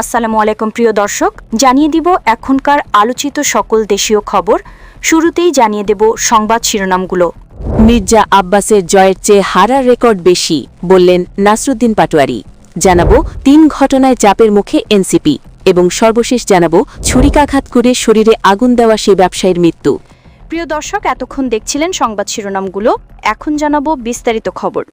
আসসালামু আলাইকুম, প্রিয় দর্শক। জানিয়ে দিব এখনকার আলোচিত সকল দেশীয় খবর। শুরুতেই জানিয়ে দেব সংবাদ শিরোনামগুলো। মির্জা আব্বাসের জয়ের চেয়ে হারার রেকর্ড বেশি, বললেন নাসরুদ্দিন পাটোয়ারি। জানাব তিন ঘটনায় চাপের মুখে এনসিপি এবং সর্বশেষ জানাব ছুরিকাঘাত করে শরীরে আগুন দেওয়া সেই ব্যবসায়ীর মৃত্যু। প্রিয় দর্শক, এতক্ষণ দেখছিলেন সংবাদ শিরোনামগুলো। এখন জানাব বিস্তারিত খবর।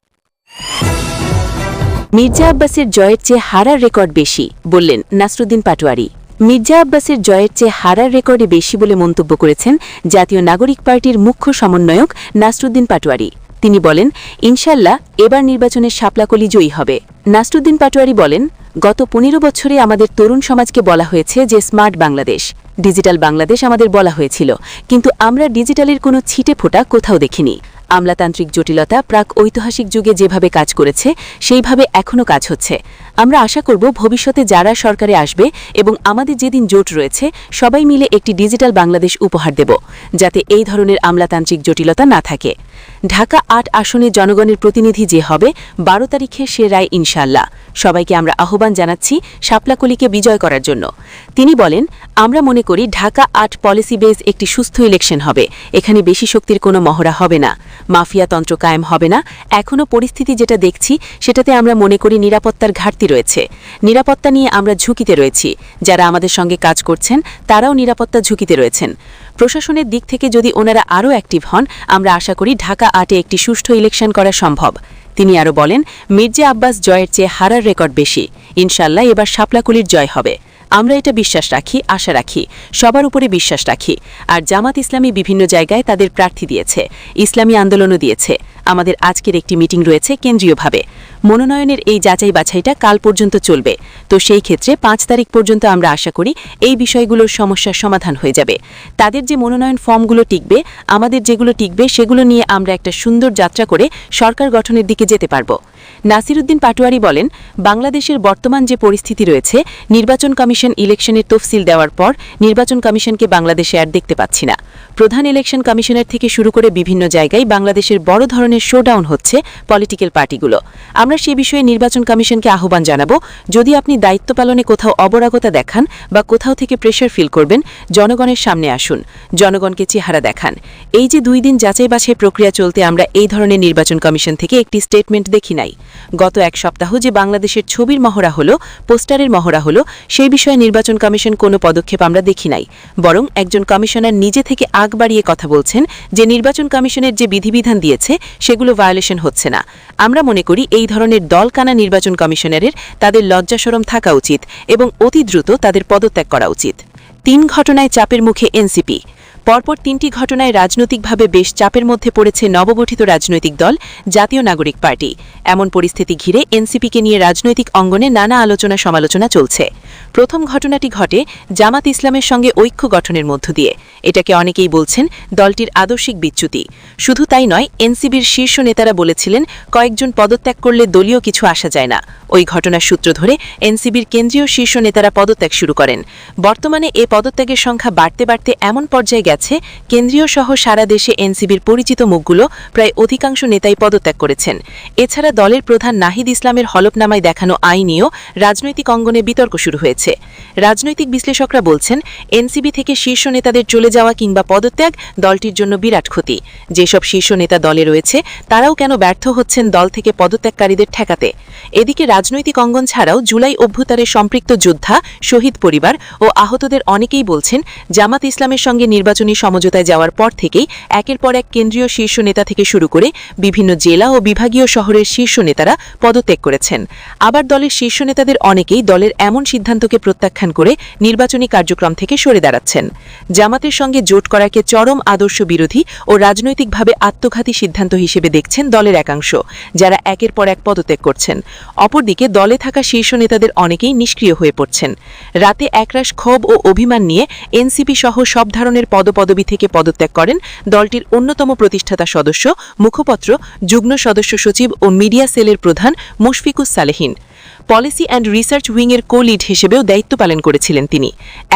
মির্জা আব্বাসের জয়ের চেয়ে হারার রেকর্ড বেশি, বললেন নাসরুদ্দিন পাটোয়ারি। মির্জা আব্বাসের জয়ের চেয়ে হারার রেকর্ডে বেশি বলে মন্তব্য করেছেন জাতীয় নাগরিক পার্টির মুখ্য সমন্বয়ক নাসরুদ্দিন পাটোয়ারি। তিনি বলেন, ইনশাল্লাহ এবার নির্বাচনে শাপলাকলি জয়ী হবে। নাসরুদ্দিন পাটোয়ারি বলেন, গত পনেরো বছরে আমাদের তরুণ সমাজকে বলা হয়েছে যে স্মার্ট বাংলাদেশ, ডিজিটাল বাংলাদেশ আমাদের বলা হয়েছিল, কিন্তু আমরা ডিজিটালের কোনো ছিটে ফোটা কোথাও দেখিনি। আমলাতান্ত্রিক জটিলতা, প্রাক ঐতিহাসিক যুগে যেভাবে কাজ করেছে, সেইভাবে এখনও কাজ হচ্ছে। আমরা আশা করব ভবিষ্যতে যারা সরকারে আসবে এবং আমাদের যেদিন জোট রয়েছে, সবাই মিলে একটি ডিজিটাল বাংলাদেশ উপহার দেব, যাতে এই ধরনের আমলাতান্ত্রিক জটিলতা না থাকে। ঢাকা আট আসনে জনগণের প্রতিনিধি যে হবে, বারো তারিখে সে রায় ইনশাল্লাহ সবাইকে আমরা আহ্বান জানাচ্ছি শাপলাকলিকে বিজয় করার জন্য। তিনি বলেন, আমরা মনে করি ঢাকা আট পলিসি বেস একটি সুস্থ ইলেকশন হবে। এখানে বেশি শক্তির কোনো মহড়া হবে না। মাফিয়াতন্ত্র কায়েম হবে না। এখনও পরিস্থিতি যেটা দেখছি, সেটাতে আমরা মনে করি নিরাপত্তার ঘাটতি রয়েছে। নিরাপত্তা নিয়ে আমরা ঝুঁকিতে রয়েছি। যারা আমাদের সঙ্গে কাজ করছেন, তারাও নিরাপত্তা ঝুঁকিতে রয়েছেন। প্রশাসনের দিক থেকে যদি ওনারা আরও অ্যাক্টিভ হন, আমরা আশা করি ঢাকা আটে একটি সুষ্ঠু ইলেকশন করা সম্ভব। তিনি আরও বলেন, মির্জা আব্বাস জয়ের চেয়ে হারার রেকর্ড বেশি। ইনশাল্লাহ এবার শাপলাকুলির জয় হবে। আমরা এটা বিশ্বাস রাখি, আশা রাখি, সবার উপরে বিশ্বাস রাখি। আর জামাত ইসলামী বিভিন্ন জায়গায় তাদের প্রার্থী দিয়েছে, ইসলামী আন্দোলনও দিয়েছে। আমাদের আজকের একটি মিটিং রয়েছে কেন্দ্রীয়ভাবে। মনোনয়নের এই যাচাই বাছাইটা কাল পর্যন্ত চলবে। তো সেই ক্ষেত্রে পাঁচ তারিখ পর্যন্ত আমরা আশা করি এই বিষয়গুলোর সমস্যার সমাধান হয়ে যাবে। তাদের যে মনোনয়ন ফর্মগুলো টিকবে, আমাদের যেগুলো টিকবে, সেগুলো নিয়ে আমরা একটা সুন্দর যাত্রা করে সরকার গঠনের দিকে যেতে পারব। নাসিরুদ্দিন পাটোয়ারি বলেন, বাংলাদেশের বর্তমান যে পরিস্থিতি রয়েছে, নির্বাচন কমিশন ইলেকশনের তফসিল দেওয়ার পর নির্বাচন কমিশনকে বাংলাদেশে আর দেখতে পাচ্ছি না। প্রধান ইলেকশন কমিশনের থেকে শুরু করে বিভিন্ন জায়গায় বাংলাদেশের বড় ধরনের শোডাউন হচ্ছে পলিটিক্যাল পার্টিগুলো। আমরা সে বিষয়ে নির্বাচন কমিশনকে আহ্বান জানাব, যদি আপনি দায়িত্ব পালনে কোথাও অবরাগতা দেখান বা কোথাও থেকে প্রেশার ফিল করবেন, জনগণের সামনে আসুন, জনগণকে চেহারা দেখান। এই যে দুই দিন যাচাই বাছাই প্রক্রিয়া চলতে আমরা এই ধরনের নির্বাচন কমিশন থেকে একটি স্টেটমেন্ট দেখি নাই। গত এক সপ্তাহ যে বাংলাদেশের ছবির মহড়া হলো, পোস্টারের মহড়া হলো, সেই বিষয়ে নির্বাচন কমিশন কোনো পদক্ষেপ আমরা দেখি নাই। বরং একজন কমিশনার নিজে থেকে আগ বাড়িয়ে কথা বলছেন যে নির্বাচন কমিশনের যে বিধিবিধান দিয়েছে, সেগুলো ভায়োলেশন হচ্ছে না। আমরা মনে করি এই ধরনের দলকানা নির্বাচন কমিশনারের তাদের লজ্জাসরম থাকা উচিত এবং অতি দ্রুত তাদের পদত্যাগ করা উচিত। তিন ঘটনায় চাপের মুখে এনসিপি। পরপর তিনটি ঘটনায় রাজনৈতিকভাবে বেশ চাপের মধ্যে পড়েছে নবগঠিত রাজনৈতিক দল, জাতীয় নাগরিক পার্টি। এমন পরিস্থিতি ঘিরে এনসিপিকে নিয়ে রাজনৈতিক অঙ্গনে নানা আলোচনা সমালোচনা চলছে। প্রথম ঘটনাটি ঘটে জামাত ইসলামের সঙ্গে ঐক্য গঠনের মধ্য দিয়ে। এটাকে অনেকেই বলছেন দলটির আদর্শিক বিচ্যুতি। শুধু তাই নয় এনসিবির শীর্ষ নেতারা বলেছিলেন, কয়েকজন পদত্যাগ করলে দলীয় কিছু আসা যায় না। ওই ঘটনার সূত্র ধরে এনসিবির কেন্দ্রীয় শীর্ষ নেতারা পদত্যাগ শুরু করেন। বর্তমানে এ পদত্যাগের সংখ্যা বাড়তে বাড়তে এমন পর্যায়ে গেছে, কেন্দ্রীয় সহ সারা দেশে এনসিবির পরিচিত মুখগুলো প্রায় অধিকাংশ নেতাই পদত্যাগ করেছেন। এছাড়া দলের প্রধান নাহিদ ইসলামের হলফনামায় দেখানো আইন নিয়েও রাজনৈতিক অঙ্গনে বিতর্ক শুরু হয়েছে। রাজনৈতিক বিশ্লেষকরা বলছেন, এনসিবি থেকে শীর্ষ নেতাদের চলে যাওয়া কিংবা পদত্যাগ দলটির জন্য বিরাট ক্ষতি। যেসব শীর্ষ নেতা দলে রয়েছে, তারাও কেন ব্যর্থ হচ্ছেন দল থেকে পদত্যাগকারীদের ঠেকাতে? এদিকে রাজনৈতিক অঙ্গন ছাড়াও জুলাই অভ্যুত্থানের সম্পৃক্ত যোদ্ধা, শহীদ পরিবার ও আহতদের অনেকেই বলছেন, জামাত ইসলামের সঙ্গে নির্বাচনী সমঝোতায় যাওয়ার পর থেকেই একের পর এক কেন্দ্রীয় শীর্ষ নেতা থেকে শুরু করে বিভিন্ন জেলা ও বিভাগীয় শহরের শীর্ষ নেতারা পদত্যাগ করেছেন। আবার দলের শীর্ষ নেতাদের অনেকেই দলের এমন সিদ্ধান্তকে প্রত্যাখ্যান করে নির্বাচনী কার্যক্রম থেকে সরে দাঁড়াচ্ছেন। জামাতের সঙ্গে জোট করাকে চরম আদর্শ বিরোধী ও রাজনৈতিকভাবে আত্মঘাতী সিদ্ধান্ত হিসেবে দেখছেন দলের একাংশ, যারা একের পর এক পদত্যাগ করছেন। অপরদিকে দলে থাকা শীর্ষ নেতাদের অনেকেই নিষ্ক্রিয় হয়ে পড়ছেন। রাতে একরাশ ক্ষোভ ও অভিমান নিয়ে এনসিপি সহ সব ধরনের পদপদবি থেকে পদত্যাগ করেন দলটির অন্যতম প্রতিষ্ঠাতা সদস্য, মুখপত্র, যুগ্ম সদস্য সচিব ও মিডিয়া সেলের প্রধান Mushfiqus Salehin. Policy and research উইংয়ের co lead হিসেবেও দায়িত্ব পালন করেছিলেন তিনি।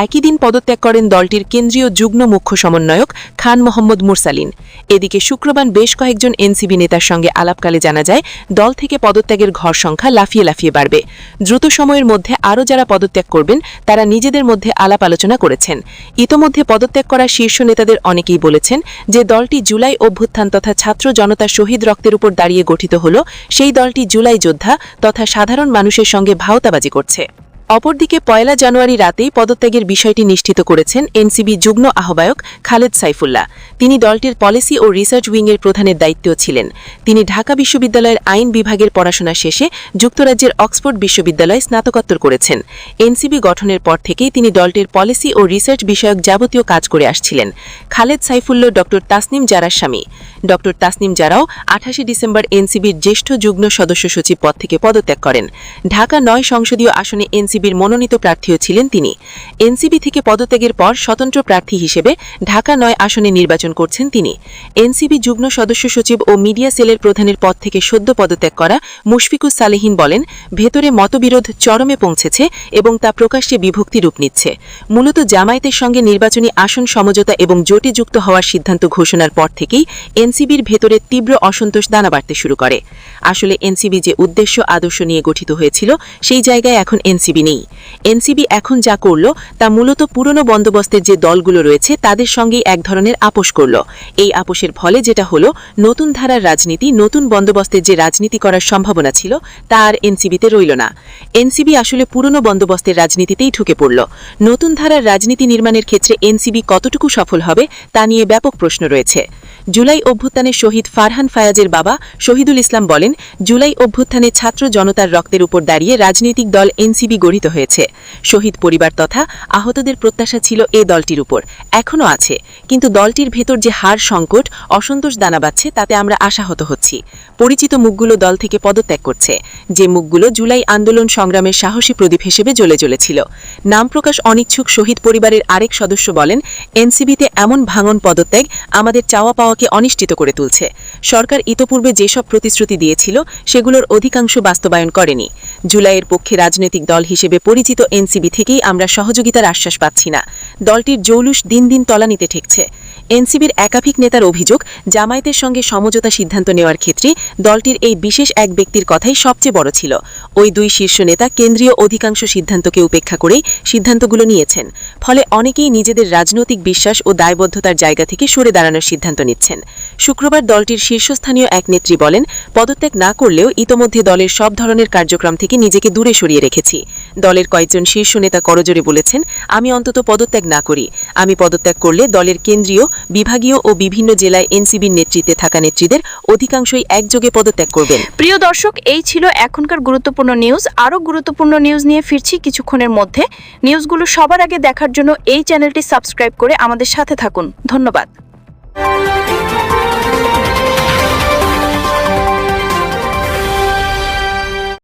একই দিন পদত্যাগ করেন দলটির কেন্দ্রীয় যুগ্ম মুখ্য সমন্বয়ক খান মোহাম্মদ মুরসালিন। এদিকে শুক্রবার বেশ কয়েকজন এনসিবি নেতার সঙ্গে আলাপকালে জানা যায়, দল থেকে পদত্যাগের ঘর সংখ্যা লাফিয়ে লাফিয়ে বাড়বে। দ্রুত সময়ের মধ্যে আরও যারা পদত্যাগ করবেন, তারা নিজেদের মধ্যে আলাপ আলোচনা করেছেন। ইতোমধ্যে পদত্যাগ করা শীর্ষ নেতাদের অনেকেই বলেছেন যে দলটি জুলাই অভ্যুত্থান তথা ছাত্র জনতা শহীদ রক্তের উপর দাঁড়িয়ে গঠিত হল, সেই দলটি জুলাই যোদ্ধা তথা সাধারণ মানুষের সঙ্গে ভাওতাবাজি করছে। অপরদিকে পয়লা জানুয়ারি রাতেই পদত্যাগের বিষয়টি নিশ্চিত করেছেন এনসিবি যুগ্ম আহ্বায়ক খালেদ সাইফুল্লাহ। তিনি দলটির পলিসি ও রিসার্চ উইংয়ের প্রধানের দায়িত্বেও ছিলেন। তিনি ঢাকা বিশ্ববিদ্যালয়ের আইন বিভাগের পড়াশোনা শেষে যুক্তরাজ্যের অক্সফোর্ড বিশ্ববিদ্যালয়ে স্নাতকোত্তর করেছেন। এনসিবি গঠনের পর থেকেই তিনি দলটির পলিসি ও রিসার্চ বিষয়ক যাবতীয় কাজ করে আসছিলেন। খালেদ সাইফুল্লাহ ড. তাসনিম জারার স্বামী। ড. তাসনিম জারাও আঠাশে ডিসেম্বর এনসিবির জ্যেষ্ঠ যুগ্ম সদস্য সচিব পদ থেকে পদত্যাগ করেন। ঢাকা নয় সংসদীয় আসনে এনসিবির মনোনীত প্রার্থীও ছিলেন তিনি। এনসিবি থেকে পদত্যাগের পর স্বতন্ত্র প্রার্থী হিসেবে ঢাকা নয় আসনে নির্বাচন করছেন তিনি। এনসিবি যুগ্ম সদস্য সচিব ও মিডিয়া সেলের প্রধানের পদ থেকে সদ্য পদত্যাগ করা মুশফিকুস সালেহিন বলেন, ভেতরে মতবিরোধ চরমে পৌঁছেছে এবং তা প্রকাশ্যে বিভক্তি রূপ নিচ্ছে। মূলত জামায়াতের সঙ্গে নির্বাচনী আসন সমঝোতা এবং জোটে যুক্ত হওয়ার সিদ্ধান্ত ঘোষণার পর থেকেই এনসিবির ভেতরে তীব্র অসন্তোষ দানা বাড়তে শুরু করে। আসলে এনসিবি যে উদ্দেশ্য আদর্শ নিয়ে গঠিত হয়েছিল, সেই জায়গায় এখন এনসিবি নেই। এনসিবি এখন যা করল, তা মূলত পুরনো বন্দোবস্তের যে দলগুলো রয়েছে, তাদের সঙ্গেই এক ধরনের আপোষ করল। এই আপোষের ফলে যেটা হলো, নতুন ধারার রাজনীতি, নতুন বন্দোবস্তের যে রাজনীতি করার সম্ভাবনা ছিল, তা আর এনসিবিতে রইল না। এনসিবি আসলে পুরনো বন্দোবস্তের রাজনীতিতেই ঢুকে পড়ল। নতুন ধারার রাজনীতি নির্মাণের ক্ষেত্রে এনসিবি কতটুকু সফল হবে, তা নিয়ে ব্যাপক প্রশ্ন রয়েছে। জুলাই অভ্যুত্থানে শহীদ ফারহান ফায়াজের বাবা শহীদুল ইসলাম বলেন, জুলাই অভ্যুত্থানে ছাত্র জনতার রক্তের উপর দাঁড়িয়ে রাজনৈতিক দল এনসিবি গঠিত হয়েছে। শহীদ পরিবার তথা আহতদের প্রত্যাশা ছিল এ দলটির উপর। এখনও আছে। কিন্তু দলটির ভেতর যে হার সংকট, অসন্তোষ দানা বাচ্ছে তাতে আমরা আশাহত হচ্ছি। পরিচিত মুখগুলো দল থেকে পদত্যাগ করছে। যে মুখগুলো জুলাই আন্দোলন সংগ্রামের সাহসী প্রদীপ হিসেবে জ্বলে জ্বলেছিল। নাম প্রকাশ অনিচ্ছুক শহীদ পরিবারের আরেক সদস্য বলেন, এনসিবিতে এমন ভাঙন পদত্যাগ আমাদের চাওয়া পাওয়াকে অনিশ্চিত করে তুলছে। সরকার ইতোপূর্বে যেসব প্রতিশ্রুতি দিয়েছিল, সেগুলোর অধিকাংশ বাস্তবায়ন করেনি। জুলাইয়ের পক্ষে রাজনৈতিক দল হিসেবে পরিচিত এনসিবি থেকেই আমরা সহযোগিতার আশ্বাস পাচ্ছি না। দলটির জৌলুস দিন দিন তলানিতে ঠেকছে। এনসিবির একাধিক নেতার অভিযোগ, জামায়াতের সঙ্গে সমঝোতা সিদ্ধান্ত নেওয়ার ক্ষেত্রে দলটির এই বিশেষ এক ব্যক্তির কথাই সবচেয়ে বড় ছিল। ওই দুই শীর্ষ নেতা কেন্দ্রীয় অধিকাংশ সিদ্ধান্তকে উপেক্ষা করেই সিদ্ধান্তগুলো নিয়েছেন। ফলে অনেকেই নিজেদের রাজনৈতিক বিশ্বাস ও দায়বদ্ধতার জায়গা থেকে সরে দাঁড়ানোর সিদ্ধান্ত নিচ্ছেন। শুক্রবার দলটির শীর্ষস্থানীয় এক নেত্রী বলেন, পদত্যাগ না করলেও ইতোমধ্যে দলের সব ধরনের কার্যক্রম থেকে নিজেকে দূরে সরিয়ে রেখেছি। দলের কয়েকজন শীর্ষ নেতা করজোরে বলেছেন, আমি অন্তত পদত্যাগ না করি। আমি পদত্যাগ করলে দলের কেন্দ্রীয় বিভাগীয় ও বিভিন্ন জেলায় এনসিবির নেতৃত্বে থাকা নেত্রীদের অধিকাংশই একযোগে পদত্যাগ করবেন। প্রিয় দর্শক, এই ছিল এখনকার গুরুত্বপূর্ণ নিউজ। আরও গুরুত্বপূর্ণ নিউজ নিয়ে ফিরছি কিছুক্ষণের মধ্যে। নিউজগুলো সবার আগে দেখার জন্য এই চ্যানেলটি সাবস্ক্রাইব করে আমাদের সাথে থাকুন। ধন্যবাদ।